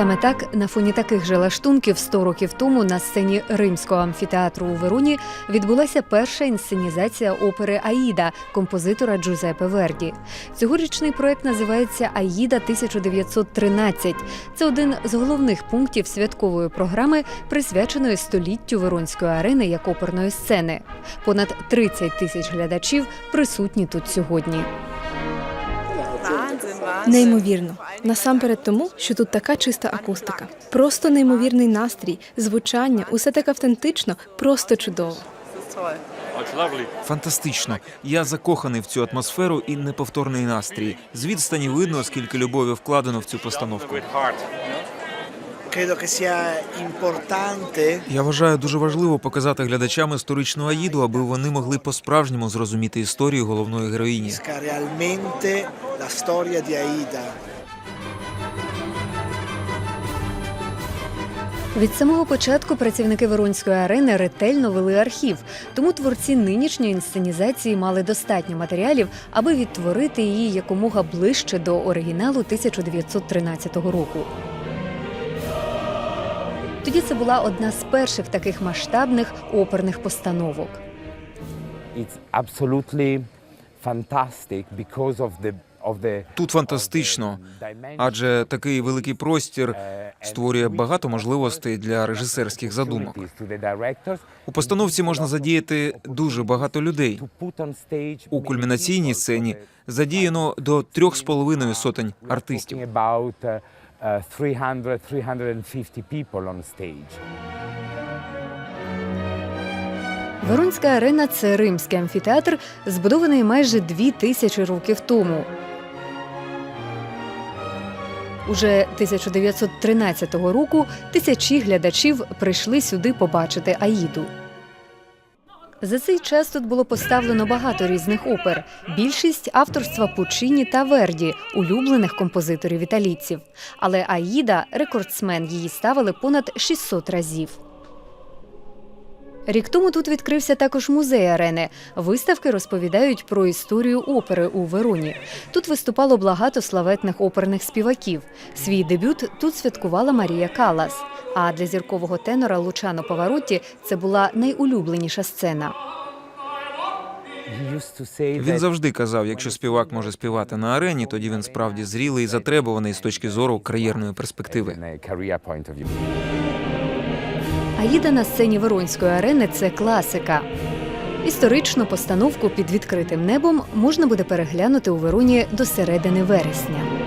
Саме так, на фоні таких же лаштунків 100 років тому на сцені римського амфітеатру у Вероні відбулася перша інсценізація опери Аїда композитора Джузепе Верді. Цьогорічний проект називається Аїда 1913. Це один з головних пунктів святкової програми, присвяченої століттю Веронської арени як оперної сцени. Понад 30 тисяч глядачів присутні тут сьогодні. Неймовірно. Насамперед тому, що тут така чиста акустика. Просто неймовірний настрій, звучання, усе так автентично, просто чудово. Фантастично. Я закоханий в цю атмосферу і неповторний настрій. З відстані видно, скільки любові вкладено в цю постановку. Я вважаю дуже важливо показати глядачам історичну аїду, аби вони могли по-справжньому зрозуміти історію головної героїні. Від самого початку працівники Веронської арени ретельно вели архів, тому творці нинішньої інсценізації мали достатньо матеріалів, аби відтворити її якомога ближче до оригіналу 1913 року. Тоді це була одна з перших таких масштабних оперних постановок. It's absolutely fantastic because of the Тут фантастично, адже такий великий простір створює багато можливостей для режисерських задумок. У постановці можна задіяти дуже багато людей. У кульмінаційній сцені задіяно до трьох з половиною сотень артистів. Uh, uh, 300-350 people on stage. Веронська арена це римський амфітеатр, збудований майже дві тисячі років тому. Уже 1913 року тисячі глядачів прийшли сюди побачити Аїду. За цей час тут було поставлено багато різних опер. Більшість авторства Пучині та Верді, улюблених композиторів італійців. Але Аїда, рекордсмен, її ставили понад 600 разів. Рік тому тут відкрився також музей арени. Виставки розповідають про історію опери у Вероні. Тут виступало багато славетних оперних співаків. Свій дебют тут святкувала Марія Калас. А для зіркового тенора Лучано Паваротті це була найулюбленіша сцена. Він завжди казав, якщо співак може співати на арені, тоді він справді зрілий і затребуваний з точки зору кар'єрної перспективи. Аїда на сцені Веронської арени це класика. Історичну постановку під відкритим небом можна буде переглянути у Вероні до середини вересня.